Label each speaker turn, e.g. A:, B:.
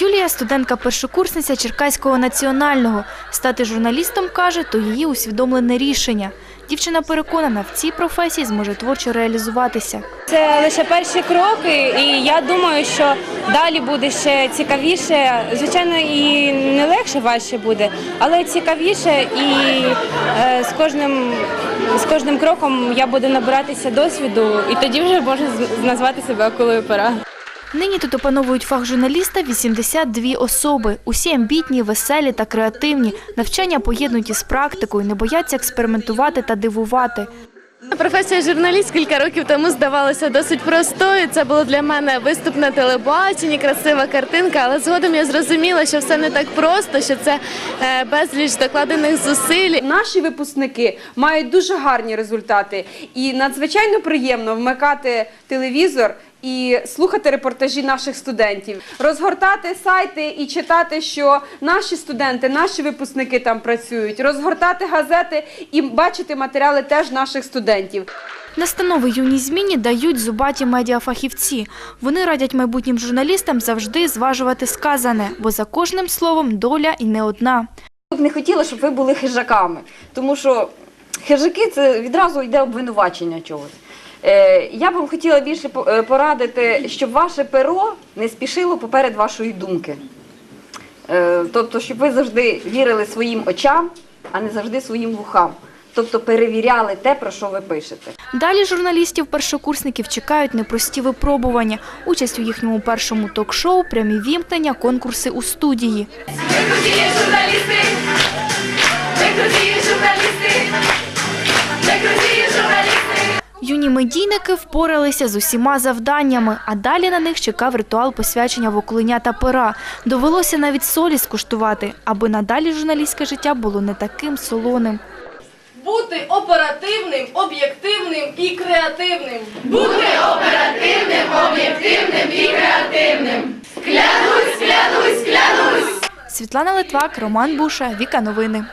A: Юлія студентка першокурсниця Черкаського національного. Стати журналістом каже, то її усвідомлене рішення. Дівчина переконана, в цій професії зможе творчо реалізуватися.
B: Це лише перші кроки, і я думаю, що далі буде ще цікавіше. Звичайно, і не легше важче буде, але цікавіше, і е, з кожним з кожним кроком я буду набиратися досвіду, і тоді вже можна з- назвати себе акулою пера.
A: Нині тут опановують фах журналіста 82 особи. Усі амбітні, веселі та креативні. Навчання поєднують із практикою, не бояться експериментувати та дивувати.
C: Професія журналіст кілька років тому здавалася досить простою. Це було для мене виступ на телебаченні, красива картинка. Але згодом я зрозуміла, що все не так просто, що це е, безліч докладених зусиль.
D: Наші випускники мають дуже гарні результати, і надзвичайно приємно вмикати телевізор і слухати репортажі наших студентів, розгортати сайти і читати, що наші студенти, наші випускники там працюють, розгортати газети і бачити матеріали теж наших студентів.
A: Настанови юній зміні дають зубаті медіафахівці. Вони радять майбутнім журналістам завжди зважувати сказане, бо за кожним словом доля і не одна.
E: Я б не хотіла, щоб ви були хижаками, тому що хижаки це відразу йде обвинувачення чогось. Е, я б вам хотіла більше е, порадити, щоб ваше перо не спішило поперед вашої думки. Е, тобто, щоб ви завжди вірили своїм очам, а не завжди своїм вухам. Тобто перевіряли те, про що ви пишете.
A: Далі журналістів-першокурсників чекають непрості випробування, участь у їхньому першому ток-шоу, прямі вімкнення, конкурси у студії. Юні медійники впоралися з усіма завданнями, а далі на них чекав ритуал посвячення вокуленя та пера. Довелося навіть солі скуштувати, аби надалі журналістське життя було не таким солоним.
F: Бути оперативним, об'єктивним і креативним. Бути оперативним, об'єктивним і креативним. Клянусь, клянусь, клянусь.
A: Світлана Литвак, Роман Буша, Віка Новини.